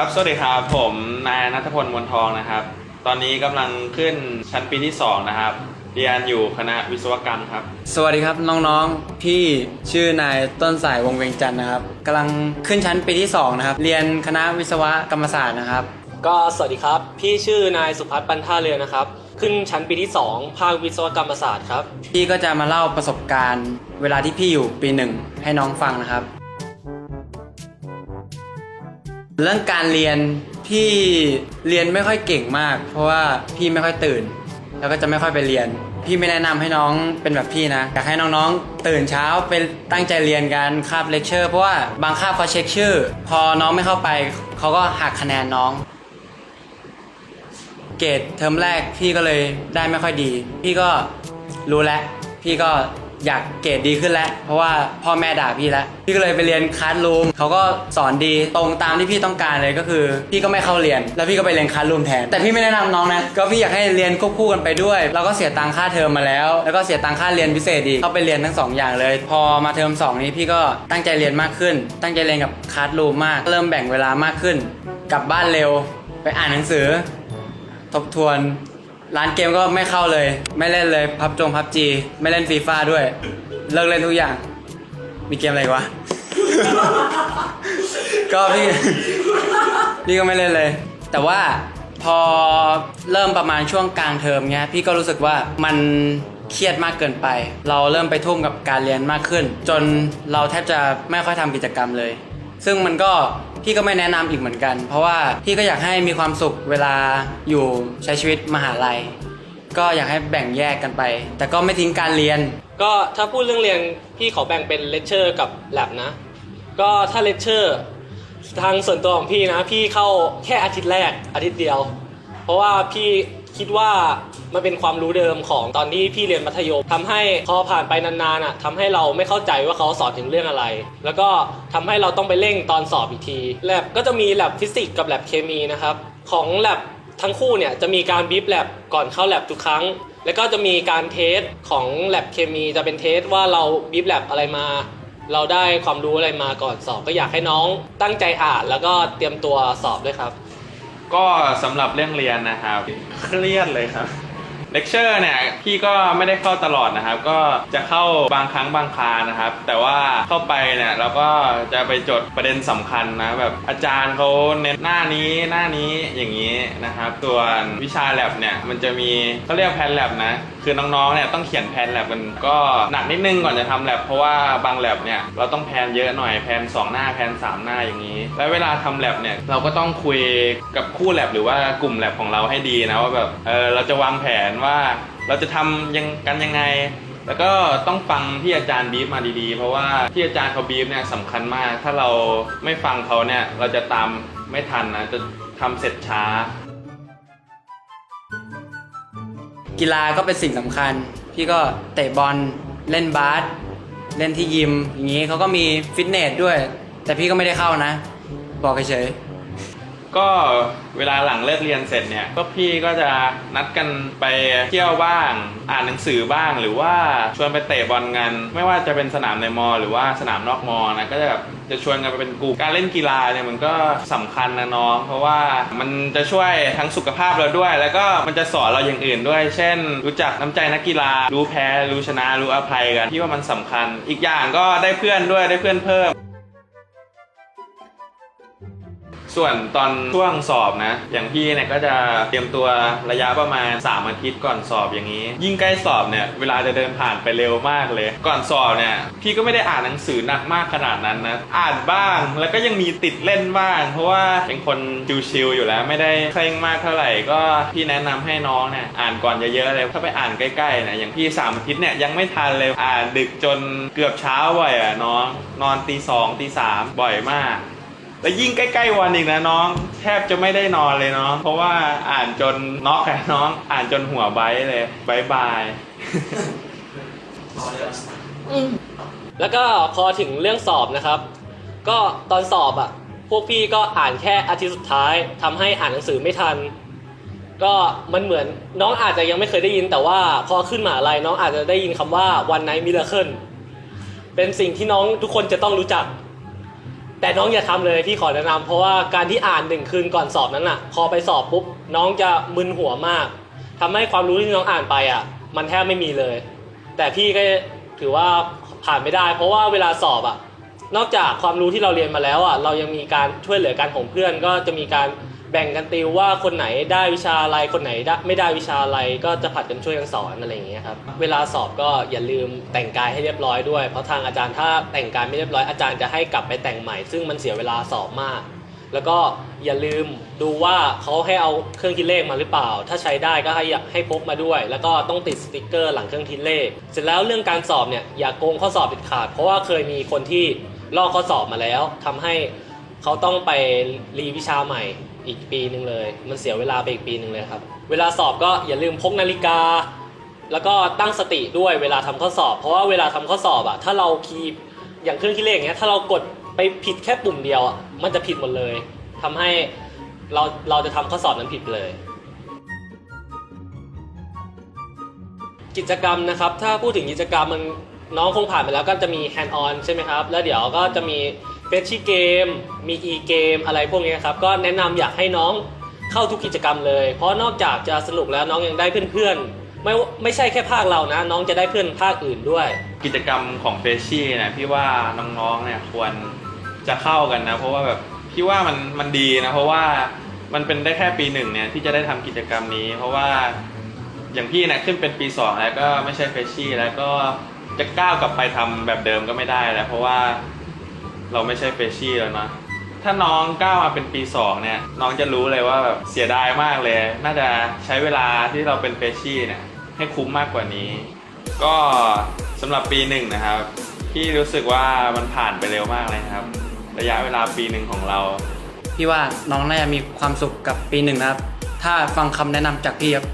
ครับ สวัสดีครับ ผมนายนัทพลมวลทองนะครับ ตอนนี้กำลังขึ้นชั้นปีที่ 2 นะครับ เรียนอยู่คณะวิศวกรรมครับ สวัสดีครับน้องๆ พี่ชื่อนายต้นสายวงเวียงจันทร์นะครับกำลังขึ้นชั้นปีที่ 2 นะครับ เรียนคณะวิศวกรรมศาสตร์นะครับ ก็สวัสดีครับ พี่ชื่อนายสุพัฒน์ปันท่าเรือนะครับ ขึ้นชั้นปีที่ 2 ภาควิศวกรรมศาสตร์ครับ พี่ก็จะมาเล่าประสบการณ์ เวลาที่พี่อยู่ปีหนึ่งให้น้องฟังนะครับ เรื่องการเรียนพี่เรียนไม่ค่อยเก่งมาก เพราะว่าพี่ไม่ค่อยตื่น แล้วก็จะไม่ค่อยไปเรียน พี่ไม่แนะนำให้น้องเป็นแบบพี่นะอยากให้น้องๆ ตื่นเช้าไปตั้งใจเรียนกันคาบเลคเชอร์เพราะว่าบางคาบเขาเช็คชื่อ พอน้องไม่เข้าไปเขาก็หักคะแนนน้อง เกรดเทอมแรกพี่ก็เลยได้ไม่ค่อยดี พี่ก็รู้แล้วพี่ก็ อยากเกรดดีขึ้นแล้ว เพราะว่าพ่อแม่ด่าพี่แล้ว พี่ก็เลยไปเรียนคลาสรูมเขาก็สอนดีตรงตามที่พี่ต้องการเลยก็คือ พี่ก็ไม่เข้าเรียน แล้วพี่ก็ไปเรียนคลาสรูมแทน แต่พี่ไม่แนะนำน้องนะ ก็พี่อยากให้เรียนควบคู่กันไปด้วย เราก็เสียตังค่าเทอมมาแล้ว แล้วก็เสียตังค่าเรียนพิเศษอีเข้าไปเรียนทั้งสองอย่างเลย พอมาเทอมสองนี้พี่ก็ตั้งใจเรียนมากขึ้น ตั้งใจเรียนกับคลาสรูมมาก เริ่มแบ่งเวลามากขึ้น กลับบ้านเร็ว ไปอ่านหนังสือ ทบทวน ร้านเกมก็ไม่เข้าเลย ไม่เล่นเลยพับจงพับจีไม่เล่นฟีฟ่าด้วย เลิกเล่นทุกอย่าง มีเกมอะไรอีกวะ ก็พี่ พี่ก็ไม่เล่นเลย แต่ว่าพอเริ่มประมาณช่วงกลางเทอมเนี้ยพี่ก็รู้สึกว่ามันเครียดมากเกินไป เราเริ่มไปทุ่มกับการเรียนมากขึ้น จนเราแทบจะไม่ค่อยทำกิจกรรมเลย ซึ่งมันก็ พี่ก็ไม่แนะนำอีกเหมือนกัน เพราะว่าพี่ก็อยากให้มีความสุขเวลาอยู่ใช้ชีวิตมหาลัย ก็อยากให้แบ่งแยกกันไป แต่ก็ไม่ทิ้งการเรียน ก็ถ้าพูดเรื่องเรียนพี่ขอแบ่งเป็นเลคเชอร์กับแลบนะ ก็ถ้าเลคเชอร์ทางส่วนตัวของพี่นะ พี่เข้าแค่อาทิตย์แรกอาทิตย์เดียว เพราะว่าพี่ คิดว่ามันเป็นความรู้เดิมของตอนที่พี่เรียนมัธยมทำให้พอผ่านไปนานๆอะทำให้เราไม่เข้าใจว่าเขาสอนถึงเรื่องอะไร แล้วก็ทำให้เราต้องไปเร่งตอนสอบอีกทีแลบก็จะมีแลบฟิสิกส์กับแลบเคมีนะครับของแลบทั้งคู่เนี่ยจะมีการบีบแลบก่อนเข้าแลบทุกครั้ง แล้วก็จะมีการเทสของแลบเคมีจะเป็นเทสว่าเราบีบแลบอะไรมา เราได้ความรู้อะไรมาก่อนสอบก็อยากให้น้องตั้งใจอ่านแล้วก็เตรียมตัวสอบด้วยครับ ก็สำหรับเรื่องเรียนนะครับ เครียดเลยครับ เลคเชอร์เนี่ยพี่ก็ไม่ได้เข้าตลอดนะครับ ก็จะเข้าบางครั้งบางครานะครับ แต่ว่าเข้าไปเนี่ยเราก็จะไปจดประเด็นสำคัญนะแบบอาจารย์เขาเน้นหน้านี้หน้านี้อย่างนี้นะครับ ส่วนวิชาแลบเนี่ยมันจะมีเขาเรียกแพนแลบนะคือน้องๆเนี่ยต้องเขียนแพนแลบกันก็หนักนิดนึงก่อนจะทำแลบเพราะว่าบางแลบเนี่ยเราต้องแพนเยอะหน่อยแพนสองหน้าแพนสามหน้าอย่างนี้ แล้วเวลาทำแลบเนี่ยเราก็ต้องคุยกับคู่แลบหรือว่ากลุ่มแลบของเราให้ดีนะว่าแบบเออเราจะวางแผนว่า เราจะทำยังกันยังไง แล้วก็ต้องฟังที่อาจารย์บีฟมาดีๆ เพราะว่าที่อาจารย์เขาบีฟเนี่ยสำคัญมาก ถ้าเราไม่ฟังเขาเนี่ยเราจะตามไม่ทันนะจะทำเสร็จช้า กีฬาก็เป็นสิ่งสำคัญ พี่ก็เตะบอลเล่นบาสเล่นที่ยิม อย่างนี้เขาก็มีฟิตเนสด้วย แต่พี่ก็ไม่ได้เข้านะ บอกเฉย ก็เวลาหลังเลิกเรียนเสร็จเนี่ยก็พี่ก็จะนัดกันไปเที่ยวบ้าง อ่านหนังสือบ้าง หรือว่าชวนไปเตะบอลกัน ไม่ว่าจะเป็นสนามในมอ หรือว่าสนามนอกมอนะก็จะแบบจะชวนกันไปเป็นกลุ่มการเล่นกีฬาเนี่ยมันก็สำคัญนะน้อง เพราะว่ามันจะช่วยทั้งสุขภาพเราด้วย แล้วก็มันจะสอนเราอย่างอื่นด้วย เช่น รู้จักน้ำใจนักกีฬา รู้แพ้ รู้ชนะ รู้อภัยกันที่ว่ามันสำคัญ อีกอย่างก็ได้เพื่อนด้วยได้เพื่อนเพิ่ม ส่วนตอนช่วงสอบนะ อย่างพี่เนี่ยก็จะเตรียมตัวระยะประมาณ 3 อาทิตย์ก่อนสอบอย่างนี้ ยิ่งใกล้สอบเนี่ยเวลาจะเดินผ่านไปเร็วมากเลย ก่อนสอบเนี่ยพี่ก็ไม่ได้อ่านหนังสือหนักมากขนาดนั้นนะอ่านบ้างแล้วก็ยังมีติดเล่นบ้าง เพราะว่าเป็นคนชิวๆอยู่แล้วไม่ได้เคร่งมากเท่าไหร่ก็พี่แนะนำให้น้องเนี่ยอ่านก่อนเยอะๆเลยถ้าไปอ่านใกล้ๆนะอย่างพี่สามอาทิตย์เนี่ยยังไม่ทันเลยอ่านดึกจนเกือบเช้าบ่อยอะน้องนอนตีสองตีสามบ่อยมาก แล้วยิ่งใกล้ๆวันอีกนะน้อง แทบจะไม่ได้นอนเลยเนาะเพราะว่าอ่านจนน็อกอะน้อง อ่านจนหัวไบท์เลยบายบาย แล้วก็พอถึงเรื่องสอบนะครับ ก็ตอนสอบอะ พวกพี่ก็อ่านแค่อาทิตย์สุดท้ายทำให้อ่านหนังสือไม่ทัน ก็มันเหมือนน้องอาจจะยังไม่เคยได้ยิน แต่ว่าพอขึ้นมหาลัยน้องอาจจะได้ยินคำว่าวันไนมิ r เคิลเป็นสิ่งที่น้องทุกคนจะต้องรู้จัก แต่น้องอย่าทำเลยพี่ขอแนะนำเพราะว่าการที่อ่านหนึ่งคืนก่อนสอบนั้นอะ พอไปสอบปุ๊บน้องจะมึนหัวมากทำให้ความรู้ที่น้องอ่านไปอะ มันแทบไม่มีเลย แต่พี่ก็ถือว่าผ่านไม่ได้ เพราะว่าเวลาสอบอะ นอกจากความรู้ที่เราเรียนมาแล้วอะเรายังมีการช่วยเหลือกันของเพื่อน ก็จะมีการ แบ่งกันติวว่าคนไหนได้วิชาอะไรคนไหนได้ไม่ได้วิชาอะไรก็จะผัดกันช่วยกันสอนอะไรอย่างเงี้ยครับเวลาสอบก็อย่าลืมแต่งกายให้เรียบร้อยด้วย เพราะทางอาจารย์ถ้าแต่งกายไม่เรียบร้อยอาจารย์จะให้กลับไปแต่งใหม่ ซึ่งมันเสียเวลาสอบมาก แล้วก็อย่าลืมดูว่าเขาให้เอาเครื่องคิดเลขมาหรือเปล่า ถ้าใช้ได้ก็ให้ให้พกมาด้วย แล้วก็ต้องติดสติกเกอร์หลังเครื่องคิดเลข เสร็จแล้วเรื่องการสอบเนี่ยอย่าโกงข้อสอบเด็ดขาด เพราะว่าเคยมีคนที่ลอกข้อสอบมาแล้วทำให้เขาต้องไปรีวิชาใหม่ อีกปีหนึ่งเลย มันเสียเวลาไปอีกปีหนึ่งเลยครับ เวลาสอบก็อย่าลืมพกนาฬิกา แล้วก็ตั้งสติด้วยเวลาทำข้อสอบ เพราะว่าเวลาทำข้อสอบอะถ้าเราคีย์อย่างเครื่องคิดเลขอย่างเงี้ยถ้าเรากดไปผิดแค่ปุ่มเดียวอะมันจะผิดหมดเลยทำให้เราเราจะทำข้อสอบนั้นผิดเลย กิจกรรมนะครับ ถ้าพูดถึงกิจกรรมมันน้องคงผ่านไปแล้วก็จะมี hand on ใช่ไหมครับ แล้วเดี๋ยวก็จะมี เฟชชี่เกม มี e เกมอะไรพวกนี้ครับ ก็แนะนำอยากให้น้องเข้าทุกกิจกรรมเลย เพราะนอกจากจะสนุกแล้วน้องยังได้เพื่อนๆ ไม่ไม่ใช่แค่ภาคเรานะ น้องจะได้เพื่อนภาคอื่นด้วย กิจกรรมของเฟชชี่นี่ยพี่ว่าน้องๆเนี่ยควรจะเข้ากันนะ เพราะว่าแบบพี่ว่ามันมันดีนะ เพราะว่ามันเป็นได้แค่ปีหนึ่งเนี่ยที่จะได้ทำกิจกรรมนี้ เพราะว่าอย่างพี่เนี่ยขึ้นเป็นปีสองแล้วก็ไม่ใช่เฟชชี่แล้วก็จะก้าวกลับไปทำแบบเดิมก็ไม่ได้แล้วเพราะว่า เราไม่ใช่เฟชชี่แล้วนะถ้าน้องก้าวมาเป็นปีสองเนี่ย น้องจะรู้เลยว่าแบบเสียดายมากเลย น่าจะใช้เวลาที่เราเป็นเฟชชี่เนี่ย ให้คุ้มมากกว่านี้ ก็สำหรับปีหนึ่งนะครับพี่รู้สึกว่ามันผ่านไปเร็วมากเลยครับ ระยะเวลาปีหนึ่งของเรา พี่ว่าน้องน่าจะมีความสุขกับปีหนึ่งนะครับ ถ้าฟังคำแนะนำจากพี่ครับ